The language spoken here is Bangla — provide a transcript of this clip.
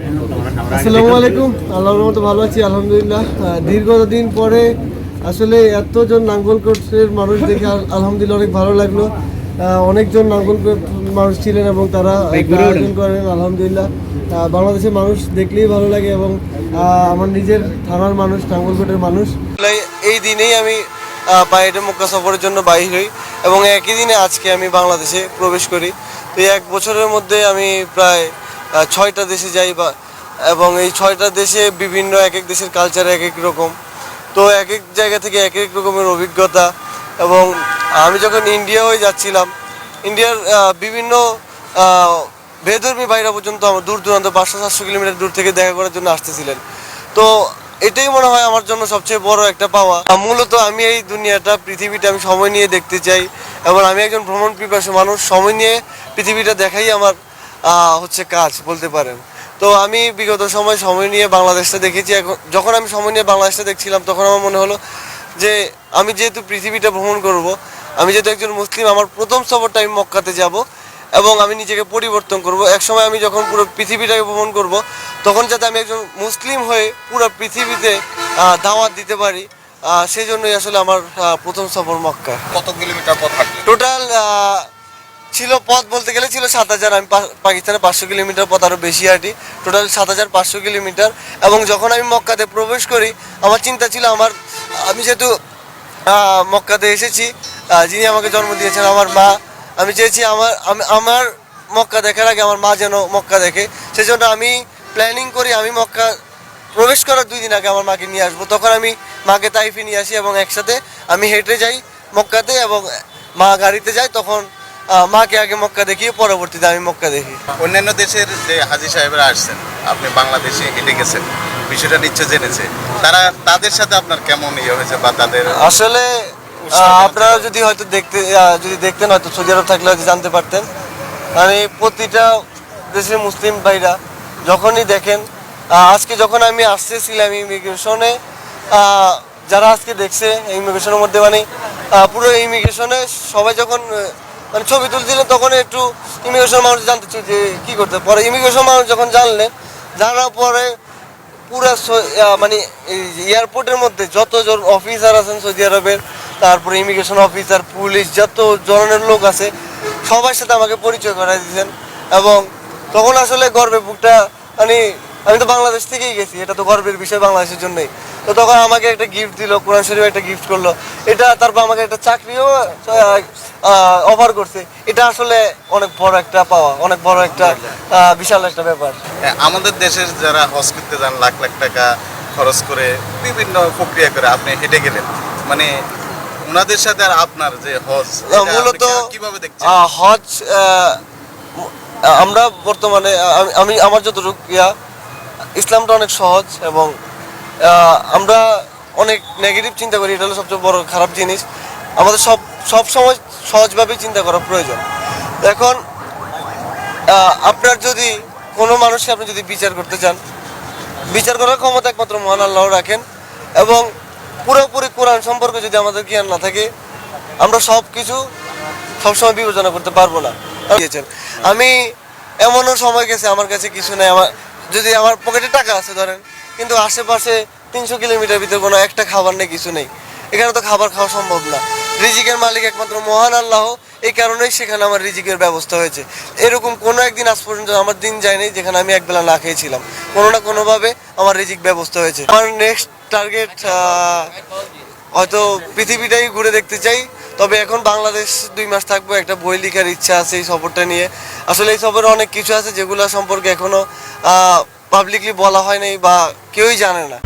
আসসালামু আলাইকুম। আল্লাহর মতো ভালো আছি আলহামদুলিল্লাহ। দীর্ঘদিন পরে আসলে এতজন নাঙ্গলকোটের মানুষ দেখে আলহামদুলিল্লাহ অনেক ভালো লাগল। অনেকজন নাঙ্গলকোট মানুষ ছিলেন এবং তারা আয়োজন করেন আলহামদুলিল্লাহ। বাংলাদেশের মানুষ দেখলেই ভালো লাগে এবং আমার নিজের থানার মানুষ নাঙ্গলকোটের মানুষ। এই দিনেই আমি বাইরে মক্কা সফরের জন্য বাইর হই এবং একই দিনে আজকে আমি বাংলাদেশে প্রবেশ করি। তো এক বছরের মধ্যে আমি প্রায় ছয়টা দেশে যাই বা এবং এই ছয়টা দেশে বিভিন্ন এক এক দেশের কালচার এক এক রকম। তো এক এক জায়গা থেকে এক এক রকমের অভিজ্ঞতা এবং আমি যখন ইন্ডিয়া হয়ে যাচ্ছিলাম ইন্ডিয়ার বিভিন্ন বেধর্মী বাইরা পর্যন্ত আমার দূর দূরান্ত, পাঁচশো, সাতশো কিলোমিটার দূর থেকে দেখা করার জন্য আসতেছিলেন। তো এটাই মনে হয় আমার জন্য সবচেয়ে বড় একটা পাওয়া। মূলত আমি এই দুনিয়াটা, পৃথিবীটা আমি সময় নিয়ে দেখতে চাই এবং আমি একজন ভ্রমণ পিপাসু মানুষ, সময় নিয়ে পৃথিবীটা দেখাই আমার হচ্ছে কাজ বলতে পারেন। তো আমি বিগত সময় সময় নিয়ে বাংলাদেশটা দেখেছি। এখন যখন আমি সময় নিয়ে বাংলাদেশটা দেখছিলাম তখন আমার মনে হলো যে আমি যেহেতু পৃথিবীটা ভ্রমণ করব আমি যেহেতু একজন মুসলিম আমার প্রথম সফরটা আমি মক্কাতে যাব এবং আমি নিজেকে পরিবর্তন করব। এক সময় আমি যখন পুরো পৃথিবীটাকে ভ্রমণ করব তখন যাতে আমি একজন মুসলিম হয়ে পুরো পৃথিবীতে দাওয়াত দিতে পারি সেই জন্যই আসলে আমার প্রথম সফর মক্কা। কত কিলোমিটার পথ টোটাল ছিল পথ বলতে গেলে ছিল সাত হাজার, আমি পা- পাকিস্তানে পাঁচশো কিলোমিটার পথ আরও বেশি হাঁটি টোটাল সাত হাজার পাঁচশো কিলোমিটার। এবং যখন আমি মক্কাতে প্রবেশ করি, আমার চিন্তা ছিল আমার, আমি যেহেতু মক্কাতে এসেছি যিনি আমাকে জন্ম দিয়েছেন আমার মা, আমি চেয়েছি আমার, আমি, আমার মক্কা দেখার আগে আমার মা যেন মক্কা দেখে। সেজন্য আমি প্ল্যানিং করি, আমি মক্কা প্রবেশ করার দুই দিন আগে আমার মাকে নিয়ে আসব। তখন আমি মাকে তাইফে নিয়ে আসি এবং একসাথে আমি হেঁটে যাই মক্কাতে এবং মা গাড়িতে যায়, তখন মাকে আগে মক্কা দেখিয়ে পরবর্তীতে আমি মক্কা দেখি। অন্যান্য দেশের যে হাজি সাহেবরা আসছেন আপনি বাংলাদেশে হেঁটে গেছেন বিষয়টা নিশ্চয় জেনেছে। তারা তাদের সাথে আপনার কেমন ইয়ে হয়েছে বা তাদের আসলে আপনারা যদি হয়তো দেখতে যদি দেখতেন হয়তো সৌদি আরব থাকলে হয়তো জানতে পারতেন। মানে প্রতিটা দেশের মুসলিম ভাইরা যখনই দেখেন আজকে যখন আমি আসতেছিলাম ইমিগ্রেশনে যারা আজকে দেখছে ইমিগ্রেশনের মধ্যে মানে পুরো ইমিগ্রেশনে সবাই যখন মানে ছবি তুলছিলেন তখন একটু ইমিগ্রেশন মানুষ জানতে চাই যে কী করতে। পরে ইমিগ্রেশন মানুষ যখন জানলে, জানার পরে পুরা মানে এয়ারপোর্টের মধ্যে যতজন অফিসার আছেন সৌদি আরবের, তারপরে ইমিগ্রেশন অফিসার পুলিশ যত ধরনের লোক আছে, সবার সাথে আমাকে পরিচয় করাই দিয়েছেন। এবং তখন আসলে গর্বে বুকটা মানে আমি তো বাংলাদেশ থেকেই গেছি, এটা তো গর্বের বিষয় বাংলাদেশের জন্যই। তো তখন আমাকে একটা গিফট দিল কোরআন শরীফ একটা গিফট করল। এটা তারপর আমাকে একটা চাকরিও অফার করছে। এটা আসলে অনেক বড় একটা পাওয়া অনেক বড় একটা বিশাল একটা ব্যাপার। হ্যাঁ, আমাদের দেশের যারা হজ করতে যান লাখ লাখ টাকা খরচ করে বিভিন্ন প্রক্রিয়া করে আপনি হেঁটে গেলেন। মানে ওনাদের সাথে আর আপনার যে হজ মূলত কীভাবে দেখছেন? হজ আমরা বর্তমানে আমি- আমি আমার যতটুকু ইয়া ইসলামটা অনেক সহজ এবং আমরা অনেক নেগেটিভ চিন্তা করি, এটা হলো সবচেয়ে বড় খারাপ জিনিস। আমাদের সব সব সময় সহজভাবেই চিন্তা করা প্রয়োজন। এখন আপনার যদি কোনো মানুষকে আপনি যদি বিচার করতে চান, বিচার করার ক্ষমতা একমাত্র মহান আল্লাহ রাখেন এবং পুরোপুরি কোরআন সম্পর্কে যদি আমাদের জ্ঞান না থাকে, আমরা সব কিছু সবসময় বিবেচনা করতে পারব না। দিয়েছেন। আমি এমনও সময় গেছে, আমার কাছে কিছু নেই, আমার যদি আমার পকেটে টাকা আছে, ধরেন। কিন্তু আশেপাশে তিনশো কিলোমিটার ভিতরে কোনো একটা খাবার নেই, কিছু নেই। এখানে তো খাবার খাওয়া সম্ভব না। রিজিকের মালিক একমাত্র মহান আল্লাহ। এই কারণেই সেখানে আমার রিজিকের ব্যবস্থা হয়েছে। এরকম কোনো একদিন আজ পর্যন্ত আমার দিন যায়নি যেখানে আমি একবেলা না খেয়েছিলাম। কোনো না কোনোভাবে আমার রিজিক ব্যবস্থা হয়েছে। আমার নেক্সট টার্গেট হয়তো পৃথিবীটাই ঘুরে দেখতে চাই। তবে এখন বাংলাদেশ দুই মাস থাকব, একটা বই লেখার ইচ্ছা আছে এই সফরটা নিয়ে। আসলে এই সফরে অনেক কিছু আছে যেগুলো সম্পর্কে এখনও পাবলিকলি বলা হয় নাই বা কেউই জানে না।